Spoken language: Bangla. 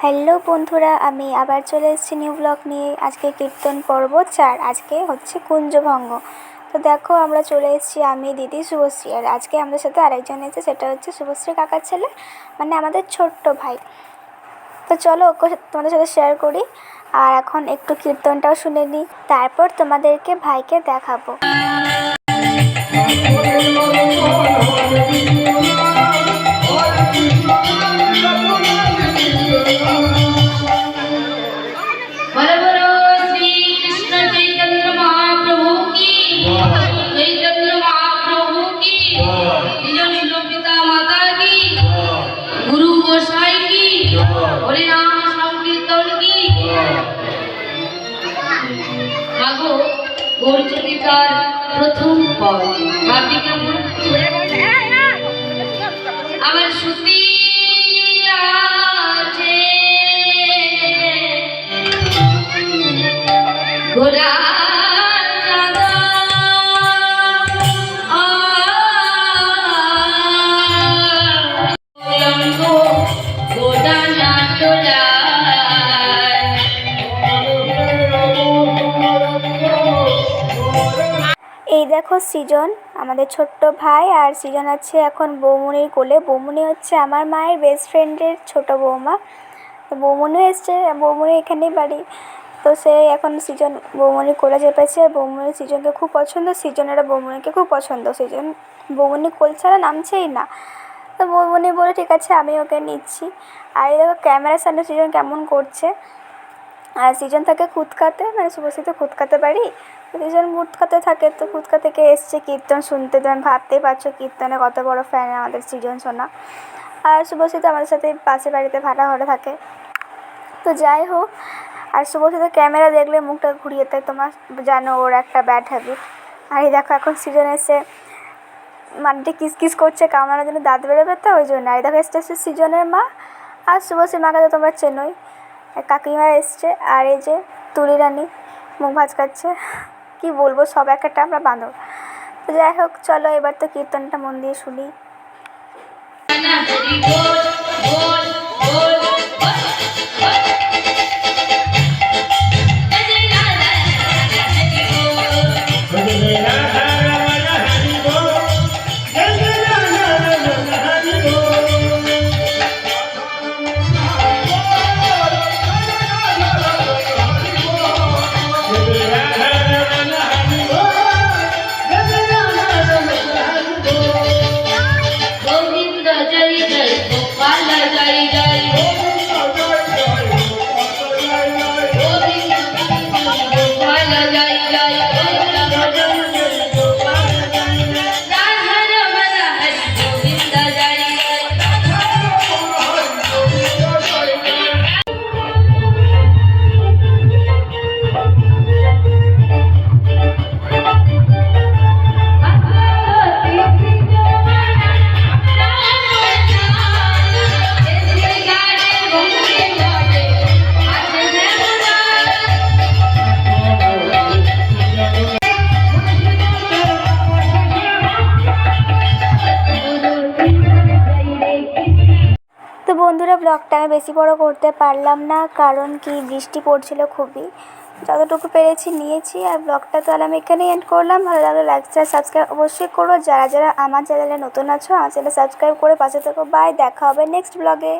হ্যালো বন্ধুরা, আমি আবার চলে এসেছি নিউ ব্লগ নিয়ে। আজকে কীর্তন পর্ব চার, আজকে হচ্ছে কুঞ্জভঙ্গ। তো দেখো, আমরা চলে এসেছি আমি, দিদি, শুভশ্রী। আর আজকে আমাদের সাথে আরেকজন এসেছে সেটা হচ্ছে শুভশ্রী কাকার ছেলে মানে আমাদের ছোট্ট ভাই। তো চলো ওকে তোমাদের সাথে শেয়ার করি। আর এখন একটু কীর্তনটাও শুনে নিই। তারপর তোমাদেরকে ভাইকে দেখাবো। Thank you. গৌরচন্দ্রিকার প্রথম পদ। ভাবি কেমন? আমার শ্রুতি আছে। এই দেখো সৃজন, আমাদের ছোট্ট ভাই, আর সৃজন আছে এখন বৌমনির কোলে। বৌমনি হচ্ছে আমার মায়ের বেস্ট ফ্রেন্ডের ছোট বৌমা। তো বৌমনিও এসছে বৌমনি এখানেই বাড়ি। তো সে এখন সৃজন বৌমনির কোলে চেপেছে, আর বৌমনি সৃজনকে খুব পছন্দ। সৃজনেরও বৌমনিকে খুব পছন্দ। সৃজন বৌমনি কোল ছাড়া নামছেই না। তো বৌমনি বলে, ঠিক আছে, আমি ওকে নিচ্ছি। আর এই দেখো, ক্যামেরার সামনে সৃজন কেমন করছে। আর সৃজন থাকে খুদকাতে মানে শুভশ্রী তো খুদকাতে বাড়ি সৃজন খুদকাতে থাকে, তো খুদকা থেকে এসছে কীর্তন, শুনতে তো আমি ভাবতেই পারছ কীর্তনে কত বড় ফ্যান আমাদের সৃজন শোনা আর শুভশ্রী তো আমাদের সাথে পাশে বাড়িতে ভাড়া ঘরে থাকে। তো যাই হোক, আর শুভশ্রী ক্যামেরা দেখলে মুখটা ঘুরিয়ে দেয়, তোমার জানো ওর একটা ব্যাড হ্যাবিট আর এই দেখো, এখন সৃজন এসে মাটিতে কিস কিস করছে, কামড়ানোর জন্য দাঁত বেরোবে তো, ওই জন্য। আর দেখো, এসছে হচ্ছে সৃজনের মা। আর শুভশ্রী মাকে তো তোমরা চেনোই। কাকিমা এসছে আর এই যে তুলি রানী মুখ ভাজকাচ্ছে কি বলব সব এক একটা আমরা বাঁধব তো যাই হোক চলো এবার তো কীর্তনটা মন দিয়ে শুনি ব্লগটা আমি বেশি বড় করতে পারলাম না, কারণ কি বৃষ্টি পড়ছিল খুবই। যতটুকু পেরেছি নিয়েছি, আর ব্লগটা তাহলে আমি এখানেই এন্ড করলাম। ভালো লাগলে লাইক শেয়ার সাবস্ক্রাইব অবশ্যই করো। যারা যারা আমার চ্যানেলে নতুন আছো, আমার চ্যানেল সাবস্ক্রাইব করে পাশে থাকো। বাই দেখা হবে নেক্সট ব্লগে